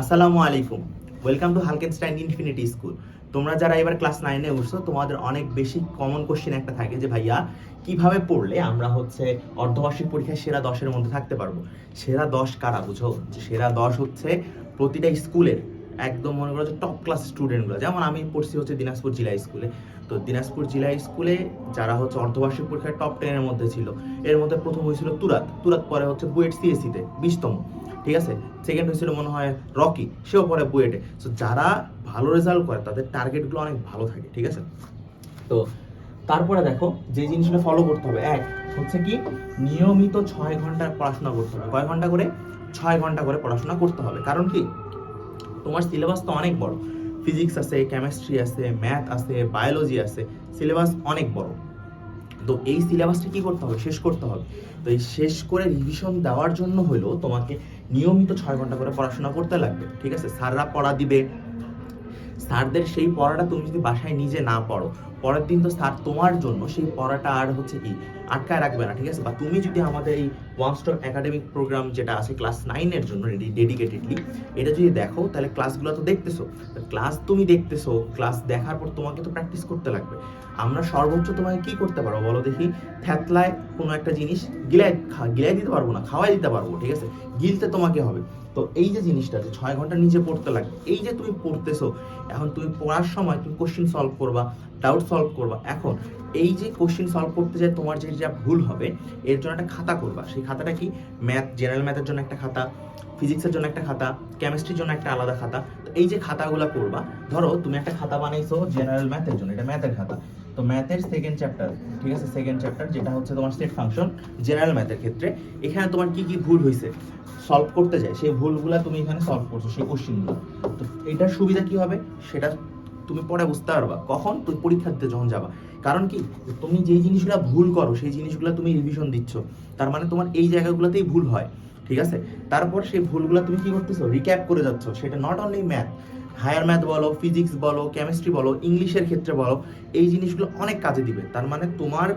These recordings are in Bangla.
আসসালামু আলাইকুম। Welcome to Halkenstein infinity school তোমরা যারা এবার ক্লাস নাইনে উঠছো, তোমাদের অনেক বেশি কমন কোশ্চেন একটা থাকে যে, ভাইয়া, কীভাবে পড়লে আমরা হচ্ছে অর্ধবার্ষিক পরীক্ষায় সেরা দশের মধ্যে থাকতে পারব? সেরা দশ কারা, বুঝো? সেরা দশ হচ্ছে প্রতিটা স্কুলের একদম মনে করো যে টপ ক্লাস স্টুডেন্টগুলো যেমন আমি পড়ছি হচ্ছে দিনাজপুর জিলা স্কুলে তো দিনাজপুর জিলা স্কুলে যারা হচ্ছে অর্ধবার্ষিক পরীক্ষায় টপ টেনের মধ্যে ছিল, এর মধ্যে প্রথম হয়েছিল তুরাত। তুরাত পরে হচ্ছে বুয়েট সিএসিতে বিশতম। ঠিক আছে? সেকেন্ড হয়েছিল মনে হয় রকি, সেও পরে বুয়েটে। সো যারা ভালো রেজাল্ট করে, তাদের টার্গেটগুলো অনেক ভালো থাকে, ঠিক আছে? তো তারপরে দেখো, যে জিনিসগুলো ফলো করতে হবে। এক, হচ্ছে কি, নিয়মিত ছয় ঘণ্টা পড়াশোনা করতে হবে। কয় ঘণ্টা করে? ছয় ঘণ্টা করে পড়াশোনা করতে হবে। কারণ কি? তোমার সিলেবাস তো অনেক বড়। ফিজিক্স আছে কেমিস্ট্রি আছে ম্যাথ আছে বায়োলজি আছে সিলেবাস অনেক বড়। তো এই সিলেবাসটা কি করতে হবে? শেষ করতে হবে। তো এই শেষ করে রিভিশন দেওয়ার জন্য হলেও তোমাকে নিয়মিত ছয় ঘণ্টা করে পড়াশোনা করতে লাগবে, ঠিক আছে? স্যাররা পড়া দিবে। স্যারদের সেই পড়াটা তুমি যদি বাসায় নিজে না পড়ো পরের দিন তো স্যার তোমার জন্য, সেই পড়াটা আর হচ্ছে কি, আটকায় রাখবে না, ঠিক আছে? বা তুমি যদি আমাদের এই ওয়ান স্টপ একাডেমিক প্রোগ্রাম যেটা আছে ক্লাস নাইনের জন্য ডেডিকেটেডলি এটা যদি দেখো, তাহলে ক্লাসগুলো তো দেখতেছো। ক্লাস তুমি দেখতেছো ক্লাস দেখার পর তোমাকে তো প্র্যাকটিস করতে লাগবে। আমরা সর্বোচ্চ তোমাকে কি করতে পারব বলো দেখি? থ্যাতলায় কোনো একটা জিনিস গিলাই গিলাই দিতে পারব না, খাওয়াই দিতে পারব, ঠিক আছে? গিলতে তোমাকে হবে। তো এই যে জিনিসটা যে ছয় ঘণ্টা নিজে পড়তে লাগে এই যে তুমি পড়তেছো, এখন তুমি পড়ার সময় তুমি কোশ্চেন সলভ করবা ডাউট সলভ করবা। এখন, এই যে কোশ্চেন সলভ করতে যায়, তোমার যে যা ভুল হবে, এর জন্য একটা খাতা করবা। সেই খাতাটা কি? ম্যাথ জেনারেল ম্যাথের জন্য একটা খাতা ফিজিক্সের জন্য একটা খাতা কেমিস্ট্রির জন্য একটা আলাদা খাতা। তো এই যে খাতাগুলো করবা, ধরো তুমি একটা খাতা বানাইছো জেনারেল ম্যাথের জন্য, এটা ম্যাথের খাতা। তো ম্যাথের সেকেন্ড চ্যাপ্টার ঠিক আছে? সেকেন্ড চ্যাপ্টার যেটা হচ্ছে তোমার স্টেট ফাংশন জেনারেল ম্যাথের ক্ষেত্রে। এখানে তোমার কি কি ভুল হয়েছে সলভ করতে যায়, সেই ভুলগুলো তুমি এখানে সলভ করছ, সেই কোশ্চেনগুলো তো এটার সুবিধা কি হবে? সেটা তুমি পরে বুঝতে পারবা। কখন তুমি পরীক্ষা দিতে যখন যাবা। কারণ কি? তুমি যেই জিনিসগুলো ভুল করো, সেই জিনিসগুলো তুমি রিভিশন দিচ্ছ। তার মানে তোমার এই জায়গাগুলোতেই ভুল হয়। ঠিক আছে? তারপর সেই ভুলগুলো তুমি কি করতেছো? রিক্যাপ করে যাচ্ছ। সেটা not only math higher math বলো ফিজিক্স বলো কেমিস্ট্রি বলো ইংলিশের ক্ষেত্রে বলো, এই জিনিসগুলো অনেক কাজে দিবে। তার মানে তোমার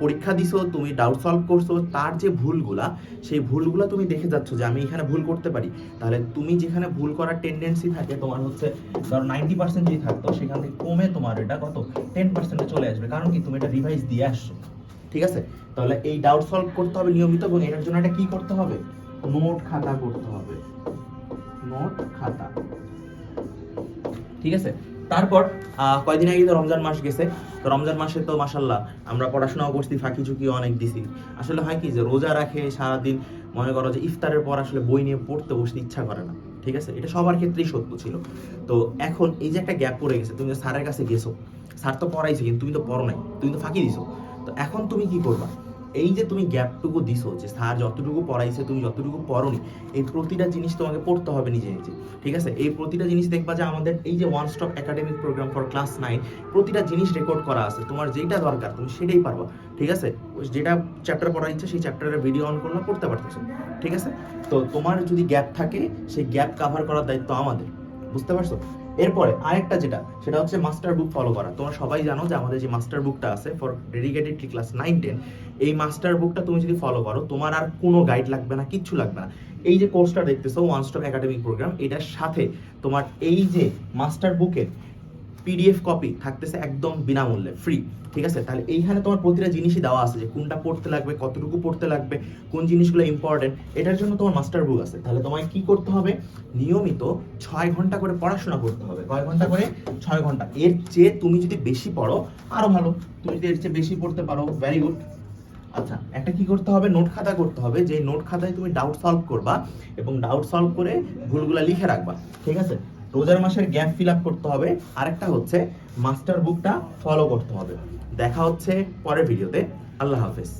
পরীক্ষা দিছো, তুমি ডাউট সলভ করছ, তার যে ভুলগুলা, সেই ভুলগুলো তুমি দেখে যাচ্ছ যে আমি এখানে ভুল করতে পারি। তাহলে তুমি যেখানে ভুল করার টেন্ডেন্সি থাকে, তোমার হচ্ছে ধরো নাইনটি পার্সেন্ট যদি থাকতো, সেখান থেকে কমে তোমার এটা কত? টেন পার্সেন্টে চলে আসবে। কারণ কি? তুমি এটা রিভাইজ দিয়ে আসছো। ঠিক আছে? তাহলে এই ডাউট সলভ করতে হবে নিয়মিত এবং এটার জন্য এটা কি করতে হবে? নোট খাতা করতে হবে। নোট খাতা। ঠিক আছে? তারপর কয়দিন আগে তো রমজান মাস গেছে। তো রমজান মাসে তো মাসাল্লাহ আমরা পড়াশোনাও করছি, ফাঁকি ঝুঁকি অনেক দিছি। আসলে হয় কি যে রোজা রাখে সারাদিন, মনে করো যে ইফতারের পর আসলে বই নিয়ে পড়তে বসতে ইচ্ছা করে না, ঠিক আছে? এটা সবার ক্ষেত্রেই সত্য ছিল। তো এখন এই যে একটা গ্যাপ পড়ে গেছে, তুমি স্যারের কাছে গেছো, স্যার তো পড়াইছে কিন্তু তুমি তো পড়ো নাই, তুমি তো ফাঁকি দিছো। তো এখন তুমি কি করবা? এই যে তুমি গ্যাপটুকু দিছো, যে স্যার যতটুকু পড়াইছে, তুমি যতটুকু পড়োনি, এই প্রতিটা জিনিস তোমাকে পড়তে হবে নিজে নিজে, ঠিক আছে? এই প্রতিটা জিনিস দেখবা যে আমাদের এই যে one stop academic program for class nine প্রতিটা জিনিস রেকর্ড করা আছে। তোমার যেটা দরকার, তুমি সেটাই পারবা, ঠিক আছে? যেটা চ্যাপ্টার পড়া ইচ্ছে, সেই চ্যাপ্টারের ভিডিও অন করলে পড়তে পারতেছো, ঠিক আছে? তো তোমার যদি গ্যাপ থাকে, সেই গ্যাপ কাভার করার দায়িত্ব আমাদের, বুঝতে পারছ? এরপরে আরেকটা যেটা, সেটা হচ্ছে মাস্টার বুক ফলো করা। তোমরা সবাই জানো যে আমাদের যে মাস্টার বুকটা আছে for dedicated class nine ten এই মাস্টার বুকটা তুমি যদি ফলো করো, তোমার আর কোনো গাইড লাগবে না, কিচ্ছু লাগবে না। এই যে কোর্সটা দেখতেছো ওয়ান স্টপ একাডেমিক প্রোগ্রাম এটার সাথে তোমার এই যে মাস্টার বুকের পিডিএফ কপি থাকতেছে একদম বিনামূল্যে ফ্রি ঠিক আছে? তাহলে এইখানে তোমার প্রতিটা জিনিসই দেওয়া আছে যে কোনটা পড়তে লাগবে, কতটুকু পড়তে লাগবে, কোন জিনিসগুলো ইম্পর্টেন্ট এটার জন্য তোমার মাস্টার বুক আছে। তাহলে তোমায় কি করতে হবে? নিয়মিত ছয় ঘণ্টা করে পড়াশোনা করতে হবে। কয় ঘণ্টা করে? ছয় ঘণ্টা। এর চেয়ে তুমি যদি বেশি পড়ো, আরও ভালো। তুমি যদি এর চেয়ে বেশি পড়তে পারো ভেরি গুড আচ্ছা একটা কি করতে হবে? নোট খাতা করতে হবে। যে নোট খাতায় তুমি ডাউট সলভ করবা এবং ডাউট সলভ করে ভুলগুলো লিখে রাখবা, ঠিক আছে? রোজার মাসের গ্যাপ ফিল আপ করতে হবে। আরেকটা হচ্ছে মাস্টার বুকটা ফলো করতে হবে। দেখা হচ্ছে পরের ভিডিওতে আল্লাহ হাফেজ।